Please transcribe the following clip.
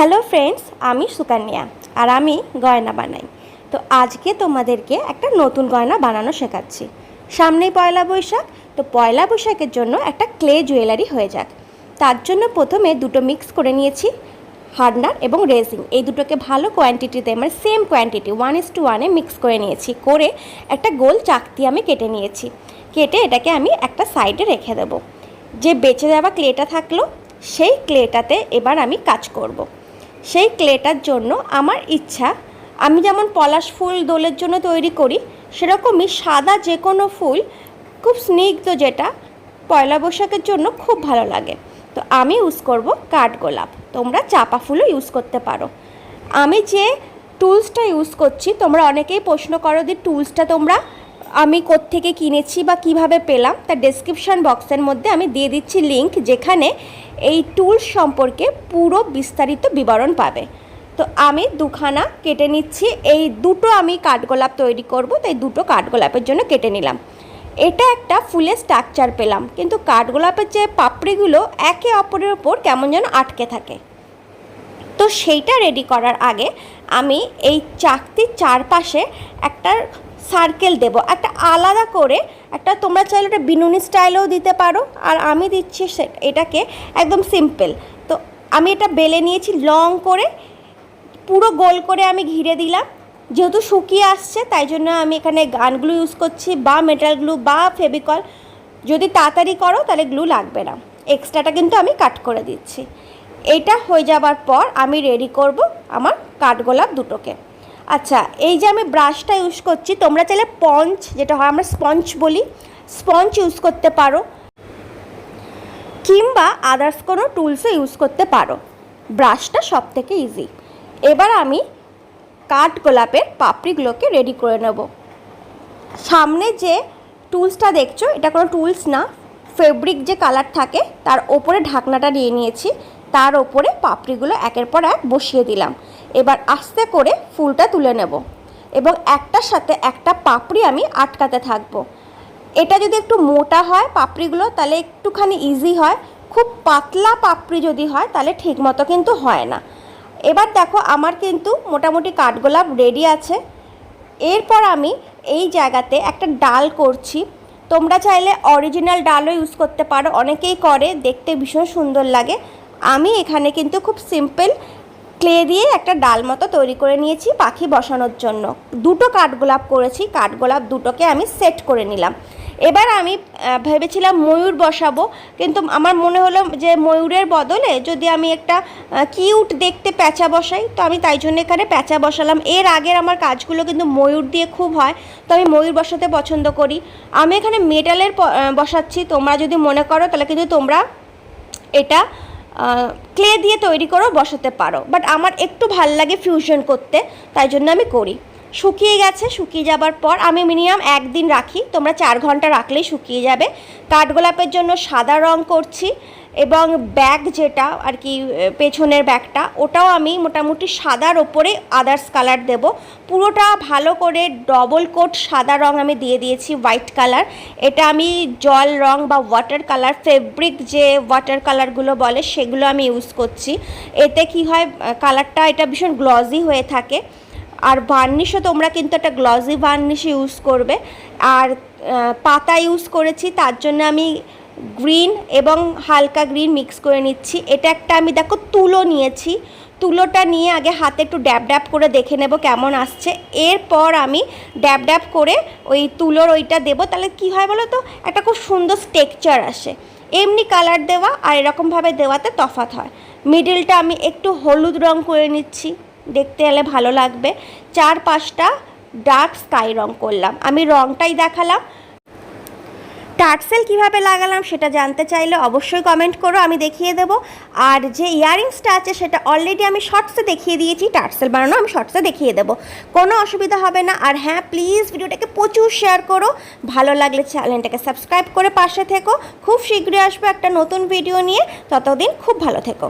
Hello friends, আমি সুকান্যা আর আমি গয়না বানাই। তো আজকে তোমাদেরকে একটা নতুন গয়না বানানো শেখাচ্ছি। সামনেই পয়লা বৈশাখ, তো পয়লা বৈশাখের জন্য একটা ক্লে জুয়েলারি হয়ে যাক। তার জন্য প্রথমে দুটো মিক্স করে নিয়েছি হার্ডনার এবং রেজিং এই দুটোকে ভালো কোয়ান্টিটিতে মানে same quantity one is to ওয়ানে মিক্স করে নিয়েছি। করে একটা গোল চাকতি আমি কেটে নিয়েছি। কেটে এটাকে আমি একটা সাইডে রেখে দেবো। যে বেঁচে যাওয়া ক্লেটা থাকল, সেই ক্লেটাতে এবার আমি কাজ করব। সেই ক্লেটার জন্য আমার ইচ্ছা। আমি যেমন পলাশ ফুল দোলের জন্য তৈরি করি, সেরকমই সাদা যে কোনো ফুল, খুব স্নিগ্ধ যেটা, পয়লা বৈশাখের জন্য খুব ভালো লাগে। তো আমি ইউজ করব কাঠগোলাপ তোমরা চাপা ফুলও ইউজ করতে পারো। আমি যে টুলসটা ইউজ করছি, তোমরা অনেকেই প্রশ্ন করো যে টুলসটা তোমরা আমি কোত্থেকে কিনেছি বা কীভাবে পেলাম, তার ডেসক্রিপশন বক্সের মধ্যে আমি দিয়ে দিচ্ছি লিংক যেখানে এই টুলস সম্পর্কে পুরো বিস্তারিত বিবরণ পাবে। তো আমি দুখানা কেটে নিচ্ছি, এই দুটো আমি কাঠগোলাপ তৈরি করব, তাই দুটো কাঠগোলাপের জন্য কেটে নিলাম। এটা একটা ফুলের স্ট্রাকচার পেলাম, কিন্তু কাঠগোলাপের যে পাপড়িগুলো একে অপরের ওপর কেমন যেন আটকে থাকে। তো সেইটা রেডি করার আগে আমি এই চাকতির চারপাশে একটা সার্কেল দেব। একটা আলাদা করে একটা তোমরা চাইলে একটা বিনুনি স্টাইলেও দিতে পারো, আর আমি দিচ্ছি এটাকে একদম সিম্পল। তো আমি এটা বেলে নিয়েছি লং করে, পুরো গোল করে আমি ঘিরে দিলাম। যেহেতু শুকিয়ে আসছে, তাই জন্য আমি এখানে গানগুলো ইউজ করছি বা মেটাল গ্লু বা ফেবিকল যদি তাড়াতাড়ি করো, তাহলে গ্লু লাগবে না। এক্সট্রাটা কিন্তু আমি কাট করে দিচ্ছি। এটা হয়ে যাবার পর আমি রেডি করব আমার কাঠগোলাপ দুটোকে। আচ্ছা এই যে আমি ব্রাশটা ইউজ করছি, তোমরা চাইলে পঞ্চ যেটা হয় আমরা স্পঞ্জ বলি স্পঞ্জ ইউজ করতে পারো। কিংবা আদার্স কোনো টুলসও ইউজ করতে পারো। ব্রাশটা সব থেকে ইজি এবার আমি কাঠ গোলাপের পাপড়িগুলোকে রেডি করে নেব। সামনে যে টুলসটা দেখছ, এটা কোনো টুলস না। ফেব্রিক যে কালার থাকে, তার ওপরে ঢাকনাটা নিয়ে নিয়েছি। তার ওপরে পাপড়িগুলো একের পর এক বসিয়ে দিলাম। এবার আস্তে করে ফুলটা তুলে নেব এবং একটার সাথে একটা পাপড়ি আমি আটকাতে থাকব। এটা যদি একটু মোটা হয় পাপড়িগুলো, তাহলে একটুখানি ইজি হয়। খুব পাতলা পাপড়ি যদি হয়, তাহলে ঠিক মতো কিন্তু হয় না। এবার দেখো আমার কিন্তু মোটামুটি কাঠগোলাপ রেডি আছে। এরপর আমি এই জায়গাতে একটা ডাল করছি। তোমরা চাইলে অরিজিনাল ডালও ইউজ করতে পারো। অনেকেই করে, দেখতে ভীষণ সুন্দর লাগে। আমি এখানে কিন্তু খুব সিম্পল ক্লে দিয়ে একটা ডাল মতো তৈরি করে নিয়েছি পাখি বসানোর জন্য। দুটো কাঠগোলাপ করেছি, কাঠগোলাপ দুটোকে আমি সেট করে নিলাম। এবার আমি ভেবেছিলাম ময়ূর বসাবো, কিন্তু আমার মনে হলো যে ময়ূরের বদলে যদি আমি একটা কিউট দেখতে প্যাঁচা বসাই, তো আমি তাই জন্য এখানে প্যাঁচা বসালাম। এর আগের আমার কাজগুলো কিন্তু ময়ূর দিয়ে খুব হয়, তো আমি ময়ূর বসাতে পছন্দ করি। আমি এখানে মেটালের বসাচ্ছি, তোমরা যদি মনে করো তাহলে কিন্তু তোমরা এটা ক্লে দিয়ে তৈরি করেও বসাতে পারো। বাট আমার একটু ভালো লাগে ফিউশন করতে, তাই জন্য আমি করি। শুকিয়ে গেছে, শুকিয়ে যাবার পর আমি মিনিমাম একদিন রাখি। তোমরা চার ঘণ্টা রাখলেই শুকিয়ে যাবে। কাঠগোলাপের জন্য সাদা রং করছি এবং ব্যাগ যেটা আর কি পেছনের ব্যাগটা, ওটাও আমি মোটামুটি সাদার ওপরে আদার্স কালার দেব। পুরোটা ভালো করে ডবল কোট সাদা রং আমি দিয়ে দিয়েছি হোয়াইট কালার এটা আমি জল রং বা ওয়াটার কালার ফেব্রিক যে ওয়াটার কালারগুলো বলে সেগুলো আমি ইউজ করছি। এতে কি হয় কালারটা এটা ভীষণ গ্লজি হয়ে থাকে। আর ভার্নিশও তোমরা কিন্তু একটা গ্লজি ভার্নিশ ইউজ করবে। আর পাতা ইউজ করেছি, তার জন্য আমি গ্রিন এবং হালকা গ্রিন মিক্স করে নিচ্ছি। এটা একটা আমি দেখো তুলো নিয়েছি। তুলোটা নিয়ে আগে হাতে একটু ড্যাব ড্যাব করে দেখে নেব কেমন আসছে। এরপর আমি ড্যাব ড্যাব করে ওই তুলোর ওইটা দেবো। তাহলে কি হয় বলো তো একটা খুব সুন্দর স্টেকচার আসে। এমনি কালার দেওয়া আর এরকমভাবে দেওয়াতে তফাৎ হয়। মিডিলটা আমি একটু হলুদ রং করে নিচ্ছি। দেখতে এলে ভালো লাগবে। চার পাঁচটা ডার্ক স্কাই রং করলাম। আমি রংটাই দেখালাম। টার্সেল কীভাবে লাগালাম সেটা জানতে চাইলে অবশ্যই কমেন্ট করো, আমি দেখিয়ে দেবো। আর যে ইয়ারিংসটা আছে সেটা অলরেডি আমি শর্টসে দেখিয়ে দিয়েছি, টার্সেল বানানো আমি শর্টসে দেখিয়ে দেবো। কোনো অসুবিধা হবে না। আর হ্যাঁ প্লিজ ভিডিওটাকে প্রচুর শেয়ার করো। ভালো লাগলে চ্যানেলটাকে সাবস্ক্রাইব করে পাশে থেকো। খুব শীঘ্রই আসব একটা নতুন ভিডিও নিয়ে। ততদিন খুব ভালো থেকো।